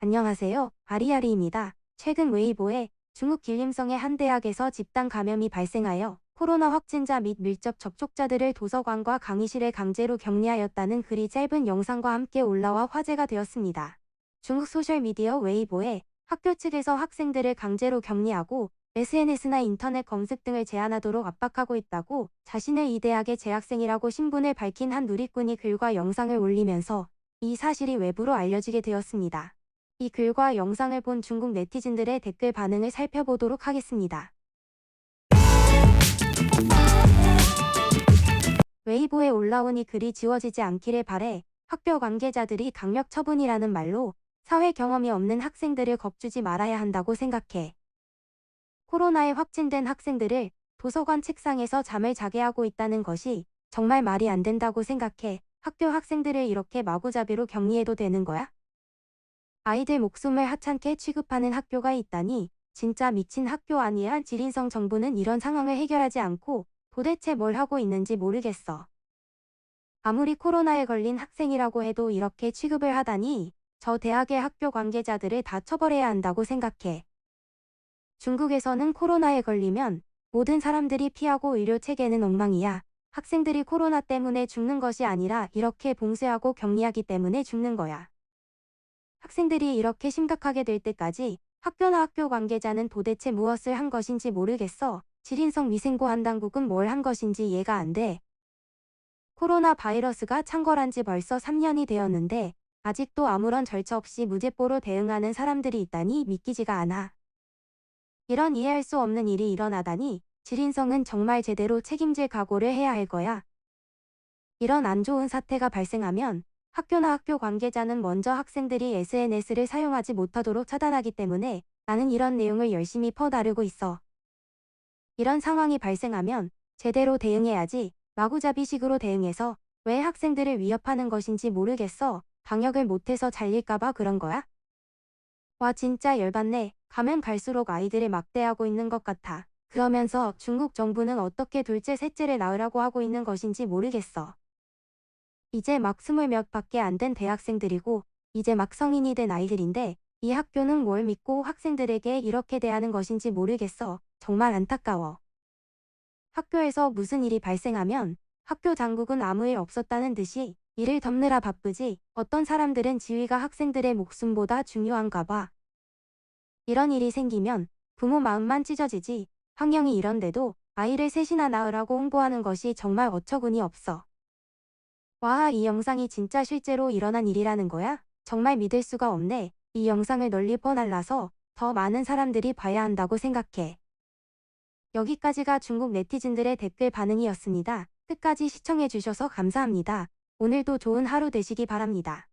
안녕하세요. 아리아리입니다. 최근 웨이보에 중국 길림성의 한 대학에서 집단 감염이 발생하여 코로나 확진자 및 밀접 접촉자들을 도서관과 강의실에 강제로 격리하였다는 글이 짧은 영상과 함께 올라와 화제가 되었습니다. 중국 소셜미디어 웨이보에 학교 측에서 학생들을 강제로 격리하고 SNS나 인터넷 검색 등을 제한하도록 압박하고 있다고 자신을 이 대학의 재학생이라고 신분을 밝힌 한 누리꾼이 글과 영상을 올리면서 이 사실이 외부로 알려지게 되었습니다. 이 글과 영상을 본 중국 네티즌들의 댓글 반응을 살펴보도록 하겠습니다. 웨이보에 올라온 이 글이 지워지지 않기를 바래 학교 관계자들이 강력 처분이라는 말로 사회 경험이 없는 학생들을 겁주지 말아야 한다고 생각해. 코로나에 확진된 학생들을 도서관 책상에서 잠을 자게 하고 있다는 것이 정말 말이 안 된다고 생각해. 학교 학생들을 이렇게 마구잡이로 격리해도 되는 거야? 아이들 목숨을 하찮게 취급하는 학교가 있다니 진짜 미친 학교 아니야? 지린성 정부는 이런 상황을 해결하지 않고 도대체 뭘 하고 있는지 모르겠어. 아무리 코로나에 걸린 학생이라고 해도 이렇게 취급을 하다니 저 대학의 학교 관계자들을 다 처벌해야 한다고 생각해. 중국에서는 코로나에 걸리면 모든 사람들이 피하고 의료 체계는 엉망이야. 학생들이 코로나 때문에 죽는 것이 아니라 이렇게 봉쇄하고 격리하기 때문에 죽는 거야. 학생들이 이렇게 심각하게 될 때까지 학교나 학교 관계자는 도대체 무엇을 한 것인지 모르겠어. 지린성 위생보안 당국은 뭘 한 것인지 이해가 안 돼. 코로나 바이러스가 창궐한 지 벌써 3년이 되었는데 아직도 아무런 절차 없이 무제뽀로 대응하는 사람들이 있다니 믿기지가 않아. 이런 이해할 수 없는 일이 일어나다니 지린성은 정말 제대로 책임질 각오를 해야 할 거야. 이런 안 좋은 사태가 발생하면 학교나 학교 관계자는 먼저 학생들이 SNS를 사용하지 못하도록 차단하기 때문에 나는 이런 내용을 열심히 퍼나르고 있어. 이런 상황이 발생하면 제대로 대응해야지 마구잡이식으로 대응해서 왜 학생들을 위협하는 것인지 모르겠어. 방역을 못해서 잘릴까봐 그런 거야? 와 진짜 열받네. 가면 갈수록 아이들을 막대하고 있는 것 같아. 그러면서 중국 정부는 어떻게 둘째 셋째를 낳으라고 하고 있는 것인지 모르겠어. 이제 막 스물 몇 밖에 안 된 대학생들이고 이제 막 성인이 된 아이들인데 이 학교는 뭘 믿고 학생들에게 이렇게 대하는 것인지 모르겠어. 정말 안타까워. 학교에서 무슨 일이 발생하면 학교 당국은 아무 일 없었다는 듯이 일을 덮느라 바쁘지 어떤 사람들은 지위가 학생들의 목숨보다 중요한가 봐. 이런 일이 생기면 부모 마음만 찢어지지 환경이 이런데도 아이를 셋이나 낳으라고 홍보하는 것이 정말 어처구니 없어. 와, 이 영상이 진짜 실제로 일어난 일이라는 거야? 정말 믿을 수가 없네. 이 영상을 널리 뻔알라서 더 많은 사람들이 봐야 한다고 생각해. 여기까지가 중국 네티즌들의 댓글 반응이었습니다. 끝까지 시청해주셔서 감사합니다. 오늘도 좋은 하루 되시기 바랍니다.